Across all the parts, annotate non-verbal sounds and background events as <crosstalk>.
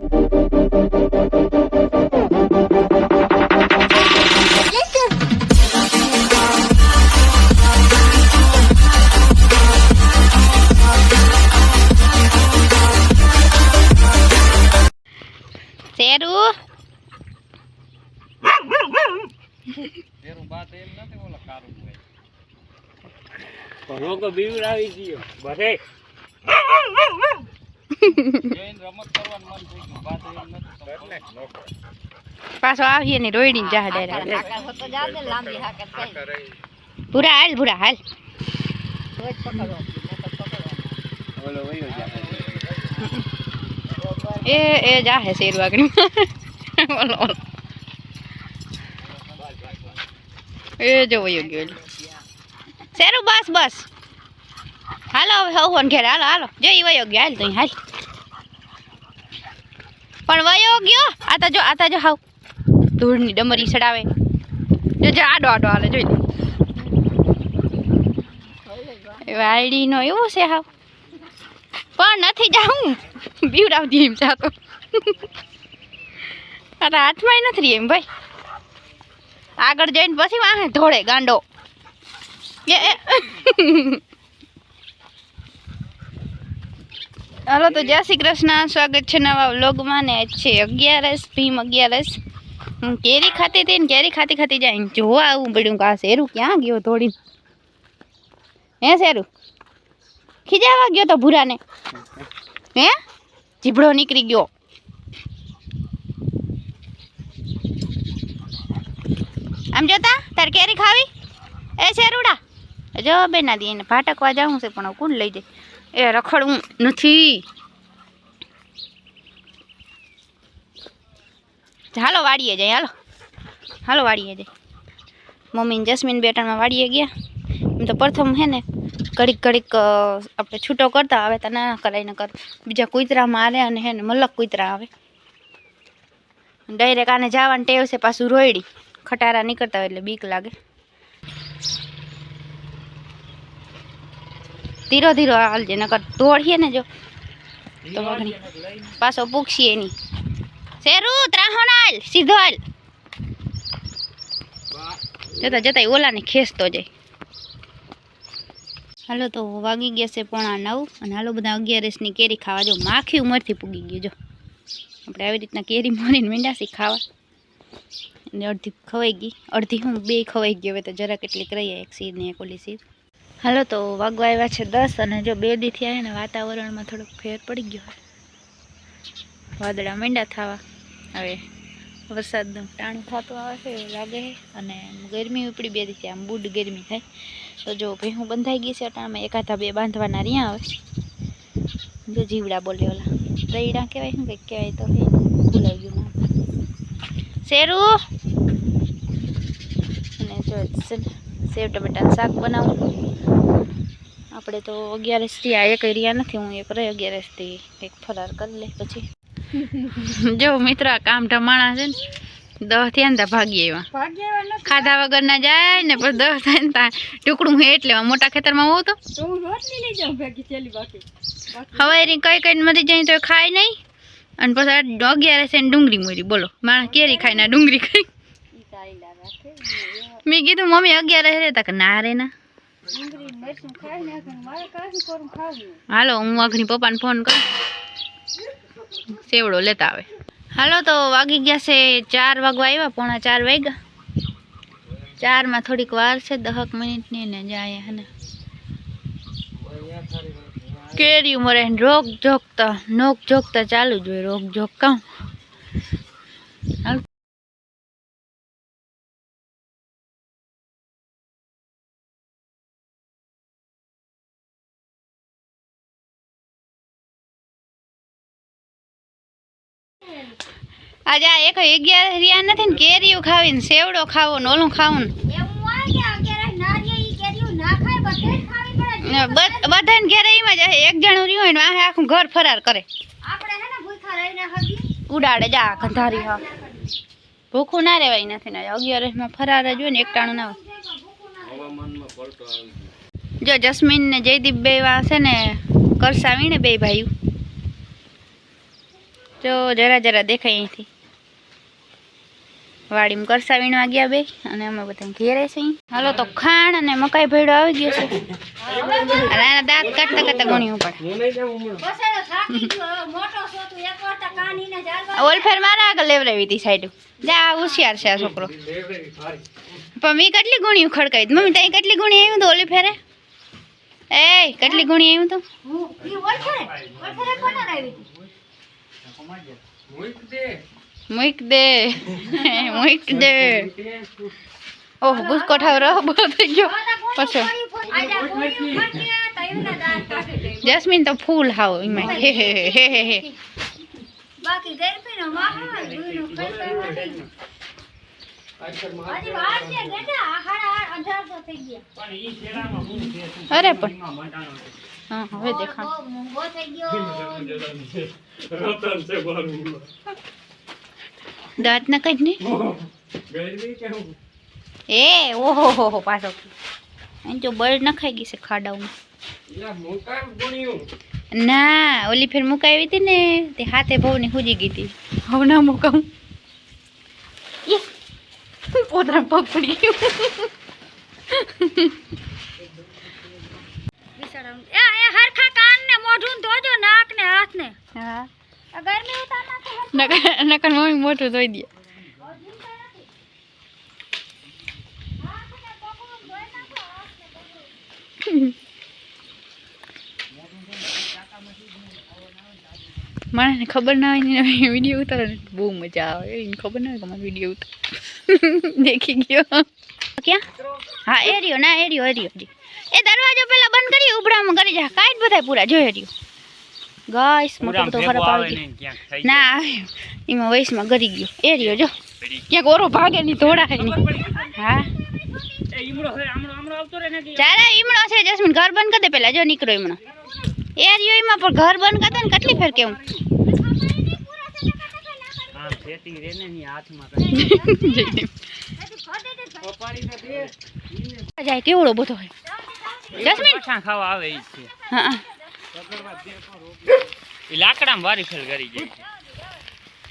શેરું એનું બાત એમ નથી ઓલા કારું ભાઈ રોગ બીવડાવી ગયો બધે જોઈને રમત કરવાનું મન થઈ ગયું બાત એમ નથી તો પાછો આવીએ ને રોયડી જા ડાયરેક્ટ ભૂરા હાલ ભૂરા હાલ. ઓલો વયો જાય એ એ જાહે શેરવાગણી ઓલો ઓલો. એ જો વયો ગયો શેરું બસ બસ. હાલો, હવે હવન ઘેર. હાલો હાલો. જોઈ વયો ગયો. હાલ તો હાલ. પણ વયો ગયો? આ તો જો, આ તો જો, હાવ. ધૂળની ડમરી સડાવે જો જો, આડો આડો, હાલે, જોઈ લે. વાયડીનો એવું છે, હાવ. પણ નથી જાઉં. બીવડાવતી એમ જાતો. અરે હાથમાં નથી રહી એમ, ભાઈ. આગળ જઈને પછી વાહે ધોળે ગાંડો. એ એ. હાલો, તો જય શ્રી કૃષ્ણ. સ્વાગત છે નવા વ્લોગમાં ને છે અગિયારસ, ભીમ અગિયારસ. હું કેરી ખાતી હતી ને કેરી ખાતી ખાતી જાય જોવા આવું પડ્યું કે આ શેરું ક્યાં ગયો થોડી હે શેરું? ખીજાવા ગયો તો ભૂરાને? હે? જીભડો નીકળી ગયો. આમ જોતા, તારે કેરી ખાવી? એ શેરુડા. જો બેના દી એને ભાટકવા જવું છે, પણ કોણ લઈ જાય? એ રખડવું નથી હાલો વાડીએ જાય હાલો હાલો વાડીએ જાય મમ્મી ને જસ્મીન બેટામાં વાડીએ ગયા એમ તો પ્રથમ હે ને ઘડીક ઘડીક અ, આપણે છૂટો કરતા આવે તો ના કરાય ન કર બીજા કૂતરામાં આવે અને હે ને મલક કૂતરા આવે. ડાયરેક્ટ આને જવાની ટેવ છે પાછું રોયડી. ખટારા નીકળતા હોય એટલે બીક લાગે. ધીરો ધીરો હાલજે નકર દોડીએ ને જો. તો વગણી. પાછો પૂછીએ એની. શેરું ત્રાહણ હાલ સીધો હાલ. જતા જતા ઓલાને ખેંચતો જાય. હાલો તો વાગી ગયા છે પોણા નવ અને હાલો બધા અગિયારસની કેરી ખાવા જો. માખી ઉંમરથી પૂગી ગયું જો. આપણે આવી રીતના કેરી મોરીને મીંડાસી ખાવા. અને અડધી ખવાઈ ગઈ. અડધી હું બે ખવાઈ ગઈ. હવે તો જરા કેટલીક રહી એક સીધ ને એક ઓલી સીધ. હાલો, તો વાગવા આવ્યા છે દસ અને જો બે દીથી આવ્યા ને વાતાવરણમાં થોડોક ફેર પડી ગયો વાદળા મીંડા થવા. હવે વરસાદનું ટાણું થતું આવે છે એવું લાગે છે. અને ગરમી ઉપડી બે દીથી, આમ બુડ ગરમી થાય. તો જો ભેહું બંધાઈ ગઈ છે અટાણમાં એકાધા બે બાંધવાના રહ્યા આવે જો જીવડા બોલે ઓલા. દહીડા કહેવાય, શું કંઈક કહેવાય તો ભૂલાઈ ગયું નામ શેરું! અને જો સેવ ટમેટાનું શાક બનાવું. આપણે તો અગિયારસથી આ એક રહ્યા નથી હું એક રહી અગિયારસથી એક ફરાર કરી લે પછી. <laughs> જો મિત્ર કામ ઢમાણા છે ને દહ થયા ને ત્યાં ભાગી આવ્યા. ખાધા વગર ના જાય ને પછી દહ થાય ને ત્યાં ટુકડું હે એટલે મોટા ખેતરમાં હોઉં તો? હવે એની કઈ કઈ મરી જાય તો ખાય નહીં. અને પછી અગિયાર છે ને ડુંગળી મોરી બોલો માણસ કેરી ખાય ના ડુંગળી ખાઈ. મેં કીધું મમ્મી અગિયાર રહેતા કે ના રે ના હાલો, હું અઘની પપ્પાને ફોન કરું. સેવડો લેતા આવે. હાલો, તો વાગી ગયા છે ચાર વાગવા આવ્યા, પોણા ચાર વાગ્યા. ચારમાં થોડીક વાર છે, દહક મિનિટની ને જાય હે ને કેરી મરે રોગ જોગતા, નોક જોગતા ચાલુ જ હોય, રોગ જોગ આજે આ એક અગિયાર રહ્યા નથી ને કેરીઓ ખાવી ને સેવડો ખાવો ને ઓલું ખાવું ને. બધ- બધાને ઘેરે એમાં જ એક જણું રહ્યું હોય ને આ આખું ઘર ફરાર કરે. ઉડાડે જા ગંધારી હા. ભૂખું ના રહેવાય નથી ને અગિયારસમાં ફરાર જ હોય ને એકટાણું ના હોય. જો જસ્મીન ને જયદીપ બે વાસે છે ને કરસાવીને બે ભાઈઓ. જો જરા જરા દેખાય અહીંથી. વાડીમાં કરસા વીણવા ગયા બે, અને અમે બધા ઘેરે છે હાલો તો ખાણ અને મકાઈ ભેડો આવી ગયો છે. અને દાંત કાઢતા કાઢતા ગણી ઉપર ઓલફેર મારા આગળ લેવડાવી હતી સાઈડ. જા હોશિયાર છે આ છોકરો. પણ મેં કેટલી ગુણી ખડકાવી? મમ્મી ત્યાં કેટલી ગુણી આવ્યું તો ઓલી ફેરે એ કેટલી ગુણી આવ્યું તો મૂક દે. મૂક દે. ઓહ ભૂસકો ઠાવ રહો બહુ થઈ ગયો. પછી. જસ્મીન તો ફૂલ હાવ એમાં. હે હે હે હે હે હે. બાકી ગરમીનો માહોલ અરે પણ હા હવે દેખા બહુ મોંઘો થઈ ગયો. દાંત ના કઈ નહીં. એ ઓહો હો હો પાછો. જો બળ નખાઈ ગઈ છે ખાડામાં ના ઓલી ફેર મુકાવી હતી ને તે હાથે ભવની હુજી ગઈ હતી હવે ના મુકાવું યે પોતરા પકડી બિચારાનું. એ, હરખા કાન ને મોઢું ને ધોજો નાક ને હાથ ને. હા. ગરમી ઉતાર નકર નકર મમ્મી મોટું ધોઈ દે. હાથ <laughs> ને ને મને ખબર ના હોય ને વીડિયો ઉતારો ને બહુ મજા આવે. એને ખબર ના હોય કે મારો વીડિયો ઉતાર. <laughs> દેખી ગયો. ક્યાં? હા એ રહ્યો ના એ રહ્યો એ રહ્યો. એ દરવાજો પેલા બંધ કરી ઉભરામાં કરી જા. કાંઈ જ બધાય પૂરા. જોઈ રહ્યો. ગાઈસ મોટો બધો ખરાબ આવી ગયો. ના એમાં વયસમાં ગરી ગયો. એ રહ્યો જો. ક્યાંક ઓરો ભાગે નહીં દોડાય નહીં. હા. ચાલે ઈમણો છે જસ્મીન ઘર બંધ કરી દે પેલા. જો નીકળો ઈમણો એ રહ્યો એમાં પણ ઘર બંધ કરતા ને કેટલી ફેર કેવું? <laughs> જાય કેવડો બધો હોય? જસ્મીન? ખાવા આવે છે. હા લાકડામાં વારી ફેલ કરી જાય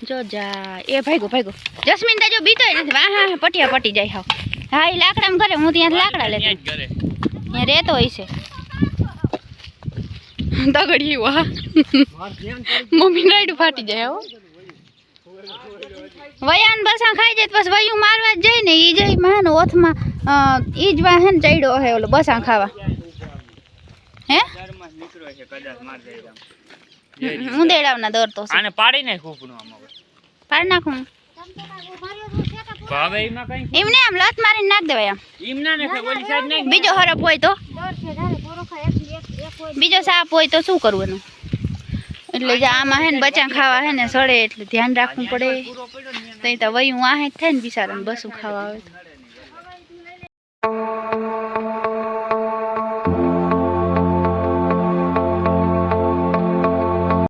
જો જા એ ભાઈગો ભાઈગો. જસ્મીન તા જો નથી. વાહ હા પટિયા પટી જાય હાવ. હા એ લાકડામાં કરે હું ત્યાં લાકડા લેતો. ત્યાં ત્યાં રહેતો હોય છે. તગડી વાહ મમ્મી રાઈડ ફાટી જાય હો. વયાન બસા ખાઈ જાય તો બસ વયું મારવા જ જાય ને ઈ જઈ માં ને ઓથમાં ઈ જ વાહન ચડ્યો હે ઓલો બસા ખાવા. હે? ઘરમાં જ નીકળ્યો છે કદાચ માર જાય આમ. ઉંદેડાવના દર તો આને પાડી નાખ ઉપનું આમાં. પાડ નાખું ભાવે એમાં કઈ એમને આમ લત મારીને નાખ દેવાય આમ. એમના ને ઓલી સાઈડ નાખ બીજો હરફ હોય તો. બીજો સાપ હોય તો શું કરવું એનું એટલે જે આમાં હે ને બચા ખાવા હે ને સડે એટલે ધ્યાન રાખવું પડે. તો વયું આહે થાય ને બિચારાને બસું ખાવા આવે તો.